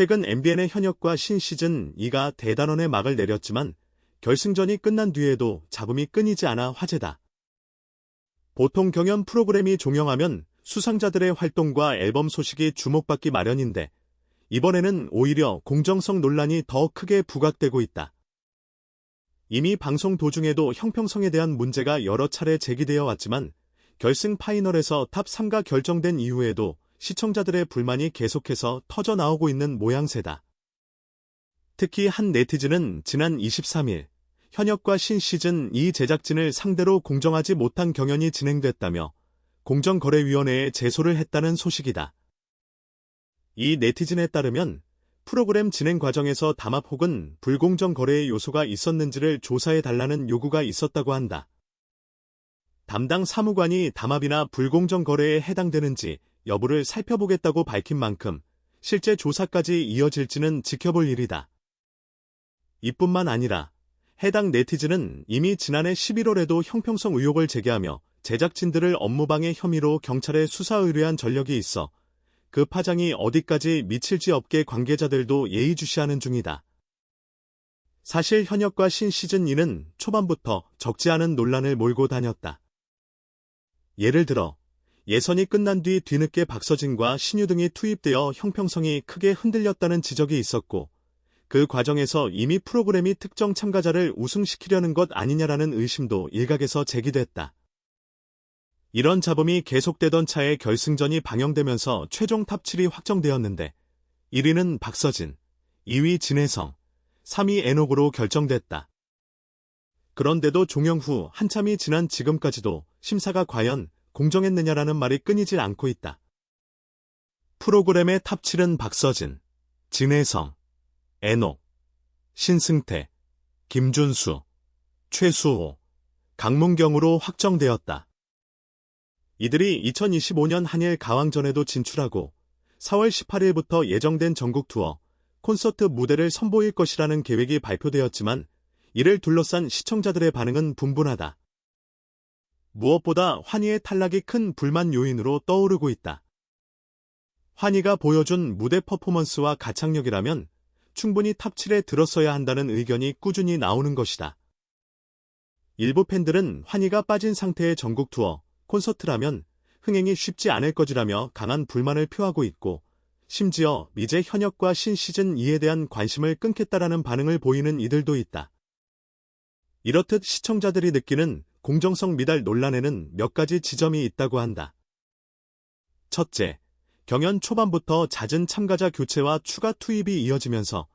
최근 MBN의 현역과 신시즌 2가 대단원의 막을 내렸지만 결승전이 끝난 뒤에도 잡음이 끊이지 않아 화제다. 보통 경연 프로그램이 종영하면 수상자들의 활동과 앨범 소식이 주목받기 마련인데 이번에는 오히려 공정성 논란이 더 크게 부각되고 있다. 이미 방송 도중에도 형평성에 대한 문제가 여러 차례 제기되어 왔지만 결승 파이널에서 탑 3가 결정된 이후에도 시청자들의 불만이 계속해서 터져 나오고 있는 모양새다. 특히 한 네티즌은 지난 23일 현역과 신시즌 2 제작진을 상대로 공정하지 못한 경연이 진행됐다며 공정거래위원회에 제소를 했다는 소식이다. 이 네티즌에 따르면 프로그램 진행 과정에서 담합 혹은 불공정 거래의 요소가 있었는지를 조사해 달라는 요구가 있었다고 한다. 담당 사무관이 담합이나 불공정 거래에 해당되는지 여부를 살펴보겠다고 밝힌 만큼 실제 조사까지 이어질지는 지켜볼 일이다. 이뿐만 아니라 해당 네티즌은 이미 지난해 11월에도 형평성 의혹을 제기하며 제작진들을 업무방해 혐의로 경찰에 수사 의뢰한 전력이 있어 그 파장이 어디까지 미칠지 업계 관계자들도 예의주시하는 중이다. 사실 현역과 신 시즌 2는 초반부터 적지 않은 논란을 몰고 다녔다. 예를 들어 예선이 끝난 뒤 뒤늦게 박서진과 신유 등이 투입되어 형평성이 크게 흔들렸다는 지적이 있었고 그 과정에서 이미 프로그램이 특정 참가자를 우승시키려는 것 아니냐라는 의심도 일각에서 제기됐다. 이런 잡음이 계속되던 차에 결승전이 방영되면서 최종 탑7이 확정되었는데 1위는 박서진, 2위 진혜성, 3위 에녹으로 결정됐다. 그런데도 종영 후 한참이 지난 지금까지도 심사가 과연 공정했느냐라는 말이 끊이질 않고 있다. 프로그램의 탑7은 박서진, 진혜성, 에녹, 신승태, 김준수, 최수호, 강문경으로 확정되었다. 이들이 2025년 한일 가왕전에도 진출하고 4월 18일부터 예정된 전국 투어 콘서트 무대를 선보일 것이라는 계획이 발표되었지만 이를 둘러싼 시청자들의 반응은 분분하다. 무엇보다 환희의 탈락이 큰 불만 요인으로 떠오르고 있다. 환희가 보여준 무대 퍼포먼스와 가창력이라면 충분히 탑7에 들었어야 한다는 의견이 꾸준히 나오는 것이다. 일부 팬들은 환희가 빠진 상태의 전국 투어, 콘서트라면 흥행이 쉽지 않을 것이라며 강한 불만을 표하고 있고 심지어 미제 현역과 신시즌 2에 대한 관심을 끊겠다라는 반응을 보이는 이들도 있다. 이렇듯 시청자들이 느끼는 공정성 미달 논란에는 몇 가지 지점이 있다고 한다. 첫째, 경연 초반부터 잦은 참가자 교체와 추가 투입이 이어지면서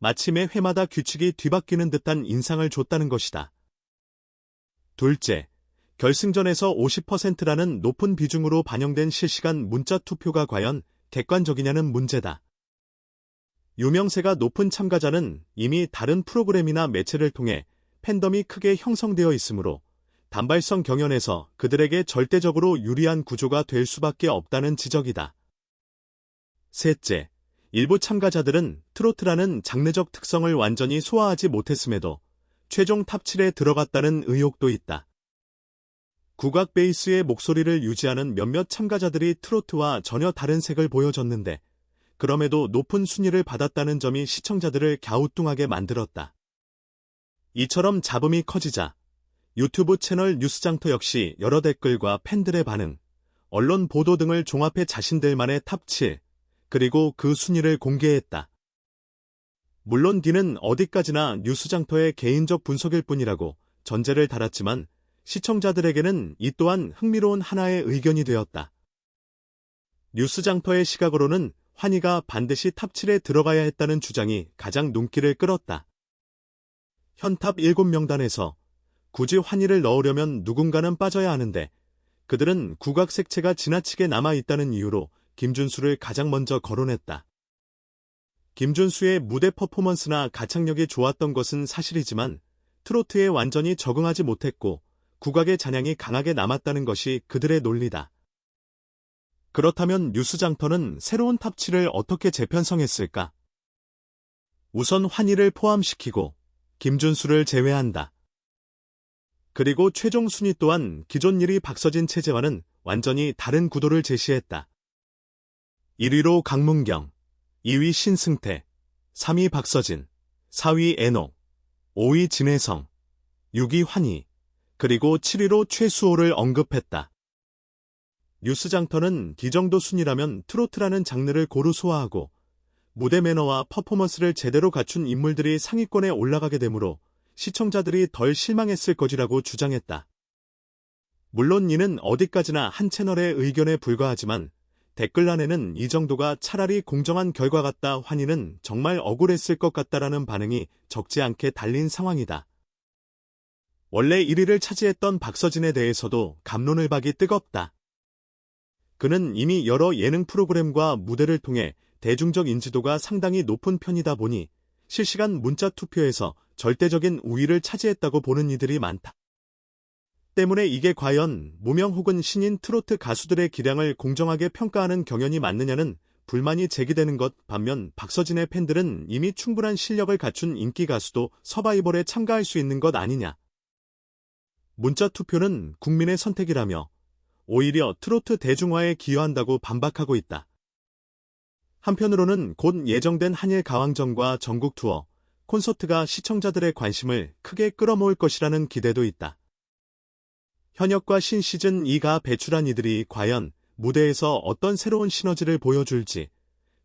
매 회마다 규칙이 뒤바뀌는 듯한 인상을 줬다는 것이다. 둘째, 결승전에서 50%라는 높은 비중으로 반영된 실시간 문자 투표가 과연 객관적이냐는 문제다. 유명세가 높은 참가자는 이미 다른 프로그램이나 매체를 통해 팬덤이 크게 형성되어 있으므로 단발성 경연에서 그들에게 절대적으로 유리한 구조가 될 수밖에 없다는 지적이다. 셋째, 일부 참가자들은 트로트라는 장르적 특성을 완전히 소화하지 못했음에도 최종 탑7에 들어갔다는 의혹도 있다. 국악 베이스의 목소리를 유지하는 몇몇 참가자들이 트로트와 전혀 다른 색을 보여줬는데 그럼에도 높은 순위를 받았다는 점이 시청자들을 갸우뚱하게 만들었다. 이처럼 잡음이 커지자 유튜브 채널 뉴스장터 역시 여러 댓글과 팬들의 반응, 언론 보도 등을 종합해 자신들만의 탑7, 그리고 그 순위를 공개했다. 물론 디는 어디까지나 뉴스장터의 개인적 분석일 뿐이라고 전제를 달았지만 시청자들에게는 이 또한 흥미로운 하나의 의견이 되었다. 뉴스장터의 시각으로는 환희가 반드시 탑7에 들어가야 했다는 주장이 가장 눈길을 끌었다. 현탑 7명단에서 굳이 환희를 넣으려면 누군가는 빠져야 하는데 그들은 국악 색채가 지나치게 남아있다는 이유로 김준수를 가장 먼저 거론했다. 김준수의 무대 퍼포먼스나 가창력이 좋았던 것은 사실이지만 트로트에 완전히 적응하지 못했고 국악의 잔향이 강하게 남았다는 것이 그들의 논리다. 그렇다면 뉴스장터는 새로운 탑7을 어떻게 재편성했을까? 우선 환희를 포함시키고 김준수를 제외한다. 그리고 최종 순위 또한 기존 1위 박서진 체제와는 완전히 다른 구도를 제시했다. 1위로 강문경, 2위 신승태, 3위 박서진, 4위 애녹, 5위 진혜성, 6위 환희, 그리고 7위로 최수호를 언급했다. 뉴스장터는 이 정도 순위라면 트로트라는 장르를 고루 소화하고 무대 매너와 퍼포먼스를 제대로 갖춘 인물들이 상위권에 올라가게 되므로 시청자들이 덜 실망했을 것이라고 주장했다. 물론 이는 어디까지나 한 채널의 의견에 불과하지만 댓글란에는 이 정도가 차라리 공정한 결과 같다 환희는 정말 억울했을 것 같다라는 반응이 적지 않게 달린 상황이다. 원래 1위를 차지했던 박서진에 대해서도 감론을 박이 뜨겁다. 그는 이미 여러 예능 프로그램과 무대를 통해 대중적 인지도가 상당히 높은 편이다 보니 실시간 문자 투표에서 절대적인 우위를 차지했다고 보는 이들이 많다. 때문에 이게 과연 무명 혹은 신인 트로트 가수들의 기량을 공정하게 평가하는 경연이 맞느냐는 불만이 제기되는 것 반면 박서진의 팬들은 이미 충분한 실력을 갖춘 인기 가수도 서바이벌에 참가할 수 있는 것 아니냐. 문자 투표는 국민의 선택이라며 오히려 트로트 대중화에 기여한다고 반박하고 있다. 한편으로는 곧 예정된 한일 가왕전과 전국 투어, 콘서트가 시청자들의 관심을 크게 끌어모을 것이라는 기대도 있다. 현역과 신시즌 2가 배출한 이들이 과연 무대에서 어떤 새로운 시너지를 보여줄지,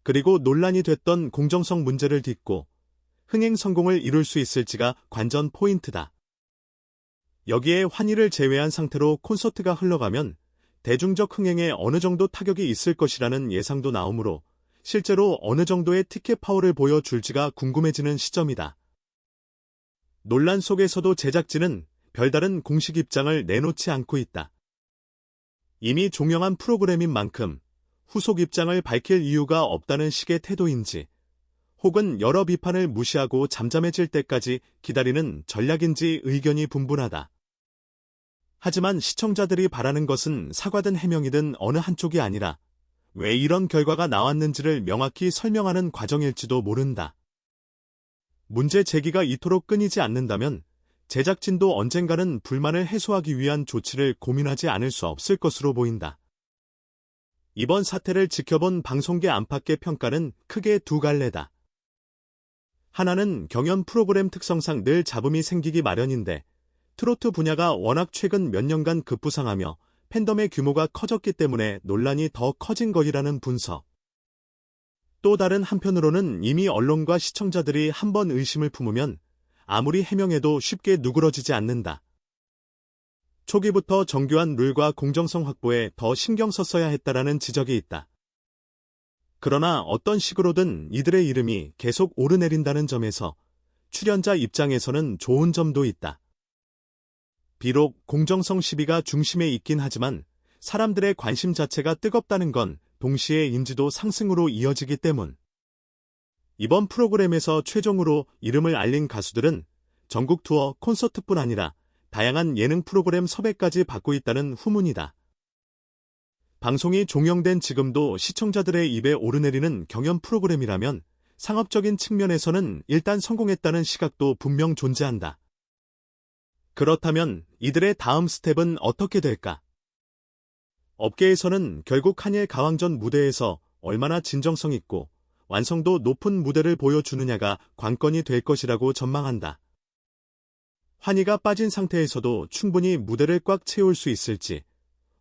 그리고 논란이 됐던 공정성 문제를 딛고 흥행 성공을 이룰 수 있을지가 관전 포인트다. 여기에 환희를 제외한 상태로 콘서트가 흘러가면 대중적 흥행에 어느 정도 타격이 있을 것이라는 예상도 나오므로 실제로 어느 정도의 티켓 파워를 보여줄지가 궁금해지는 시점이다. 논란 속에서도 제작진은 별다른 공식 입장을 내놓지 않고 있다. 이미 종영한 프로그램인 만큼 후속 입장을 밝힐 이유가 없다는 식의 태도인지, 혹은 여러 비판을 무시하고 잠잠해질 때까지 기다리는 전략인지 의견이 분분하다. 하지만 시청자들이 바라는 것은 사과든 해명이든 어느 한쪽이 아니라 왜 이런 결과가 나왔는지를 명확히 설명하는 과정일지도 모른다. 문제 제기가 이토록 끊이지 않는다면 제작진도 언젠가는 불만을 해소하기 위한 조치를 고민하지 않을 수 없을 것으로 보인다. 이번 사태를 지켜본 방송계 안팎의 평가는 크게 두 갈래다. 하나는 경연 프로그램 특성상 늘 잡음이 생기기 마련인데 트로트 분야가 워낙 최근 몇 년간 급부상하며 팬덤의 규모가 커졌기 때문에 논란이 더 커진 것이라는 분석. 또 다른 한편으로는 이미 언론과 시청자들이 한 번 의심을 품으면 아무리 해명해도 쉽게 누그러지지 않는다. 초기부터 정교한 룰과 공정성 확보에 더 신경 썼어야 했다라는 지적이 있다. 그러나 어떤 식으로든 이들의 이름이 계속 오르내린다는 점에서 출연자 입장에서는 좋은 점도 있다. 비록 공정성 시비가 중심에 있긴 하지만 사람들의 관심 자체가 뜨겁다는 건 동시에 인지도 상승으로 이어지기 때문. 이번 프로그램에서 최종으로 이름을 알린 가수들은 전국 투어 콘서트뿐 아니라 다양한 예능 프로그램 섭외까지 받고 있다는 후문이다. 방송이 종영된 지금도 시청자들의 입에 오르내리는 경연 프로그램이라면 상업적인 측면에서는 일단 성공했다는 시각도 분명 존재한다. 그렇다면 이들의 다음 스텝은 어떻게 될까? 업계에서는 결국 한일 가왕전 무대에서 얼마나 진정성 있고 완성도 높은 무대를 보여주느냐가 관건이 될 것이라고 전망한다. 환희가 빠진 상태에서도 충분히 무대를 꽉 채울 수 있을지,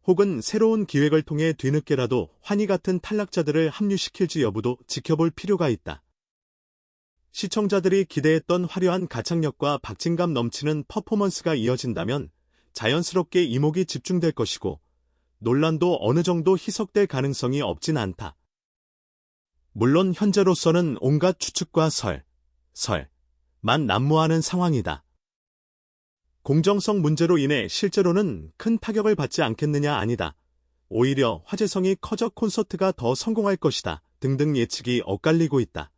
혹은 새로운 기획을 통해 뒤늦게라도 환희 같은 탈락자들을 합류시킬지 여부도 지켜볼 필요가 있다. 시청자들이 기대했던 화려한 가창력과 박진감 넘치는 퍼포먼스가 이어진다면 자연스럽게 이목이 집중될 것이고 논란도 어느 정도 희석될 가능성이 없진 않다. 물론 현재로서는 온갖 추측과 설, 설만 난무하는 상황이다. 공정성 문제로 인해 실제로는 큰 타격을 받지 않겠느냐 아니다. 오히려 화제성이 커져 콘서트가 더 성공할 것이다. 등등 예측이 엇갈리고 있다.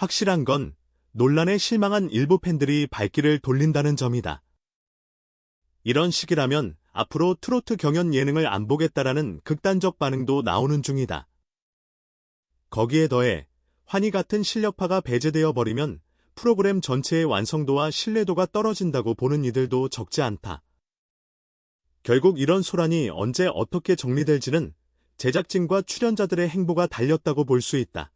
확실한 건 논란에 실망한 일부 팬들이 발길을 돌린다는 점이다. 이런 식이라면 앞으로 트로트 경연 예능을 안 보겠다라는 극단적 반응도 나오는 중이다. 거기에 더해 환희 같은 실력파가 배제되어 버리면 프로그램 전체의 완성도와 신뢰도가 떨어진다고 보는 이들도 적지 않다. 결국 이런 소란이 언제 어떻게 정리될지는 제작진과 출연자들의 행보가 달렸다고 볼 수 있다.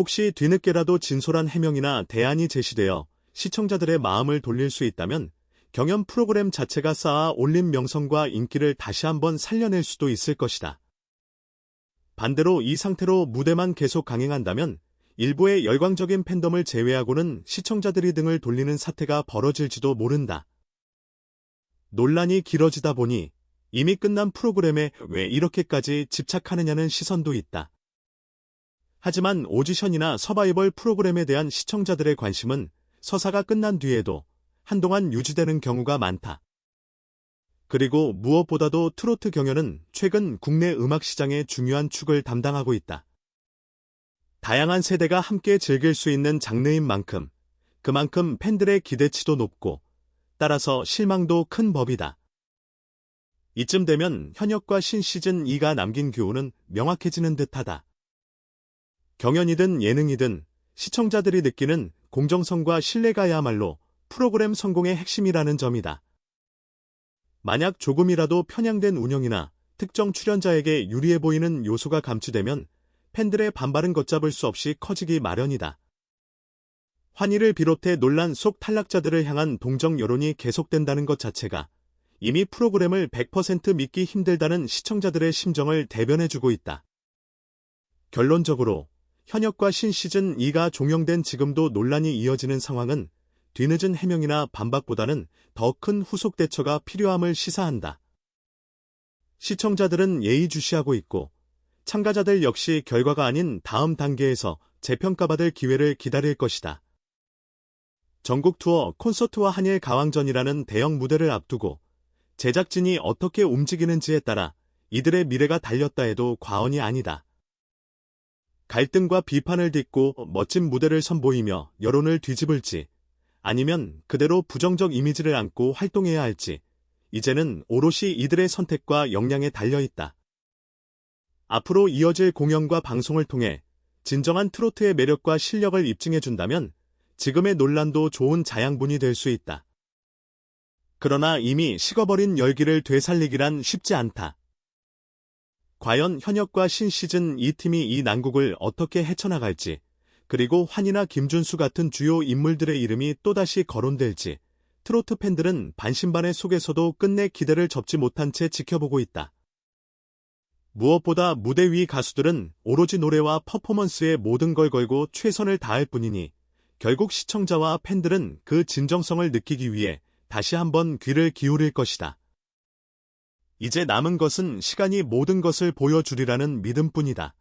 혹시 뒤늦게라도 진솔한 해명이나 대안이 제시되어 시청자들의 마음을 돌릴 수 있다면 경연 프로그램 자체가 쌓아 올린 명성과 인기를 다시 한번 살려낼 수도 있을 것이다. 반대로 이 상태로 무대만 계속 강행한다면 일부의 열광적인 팬덤을 제외하고는 시청자들이 등을 돌리는 사태가 벌어질지도 모른다. 논란이 길어지다 보니 이미 끝난 프로그램에 왜 이렇게까지 집착하느냐는 시선도 있다. 하지만 오디션이나 서바이벌 프로그램에 대한 시청자들의 관심은 서사가 끝난 뒤에도 한동안 유지되는 경우가 많다. 그리고 무엇보다도 트로트 경연은 최근 국내 음악 시장의 중요한 축을 담당하고 있다. 다양한 세대가 함께 즐길 수 있는 장르인 만큼 그만큼 팬들의 기대치도 높고 따라서 실망도 큰 법이다. 이쯤 되면 현역과 신 시즌 2가 남긴 교훈은 명확해지는 듯하다. 경연이든 예능이든 시청자들이 느끼는 공정성과 신뢰가야말로 프로그램 성공의 핵심이라는 점이다. 만약 조금이라도 편향된 운영이나 특정 출연자에게 유리해 보이는 요소가 감추되면 팬들의 반발은 걷잡을 수 없이 커지기 마련이다. 환희를 비롯해 논란 속 탈락자들을 향한 동정 여론이 계속된다는 것 자체가 이미 프로그램을 100% 믿기 힘들다는 시청자들의 심정을 대변해주고 있다. 결론적으로 현역과 신시즌 2가 종영된 지금도 논란이 이어지는 상황은 뒤늦은 해명이나 반박보다는 더 큰 후속 대처가 필요함을 시사한다. 시청자들은 예의주시하고 있고 참가자들 역시 결과가 아닌 다음 단계에서 재평가받을 기회를 기다릴 것이다. 전국 투어 콘서트와 한일 가왕전이라는 대형 무대를 앞두고 제작진이 어떻게 움직이는지에 따라 이들의 미래가 달렸다 해도 과언이 아니다. 갈등과 비판을 딛고 멋진 무대를 선보이며 여론을 뒤집을지 아니면 그대로 부정적 이미지를 안고 활동해야 할지 이제는 오롯이 이들의 선택과 역량에 달려있다. 앞으로 이어질 공연과 방송을 통해 진정한 트로트의 매력과 실력을 입증해준다면 지금의 논란도 좋은 자양분이 될 수 있다. 그러나 이미 식어버린 열기를 되살리기란 쉽지 않다. 과연 현역과 신시즌 이 팀이 이 난국을 어떻게 헤쳐나갈지, 그리고 환희나 김준수 같은 주요 인물들의 이름이 또다시 거론될지, 트로트 팬들은 반신반의 속에서도 끝내 기대를 접지 못한 채 지켜보고 있다. 무엇보다 무대 위 가수들은 오로지 노래와 퍼포먼스에 모든 걸 걸고 최선을 다할 뿐이니, 결국 시청자와 팬들은 그 진정성을 느끼기 위해 다시 한번 귀를 기울일 것이다. 이제 남은 것은 시간이 모든 것을 보여주리라는 믿음뿐이다.